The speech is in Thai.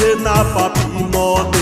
ময়লা বুঝে না পাপি মদ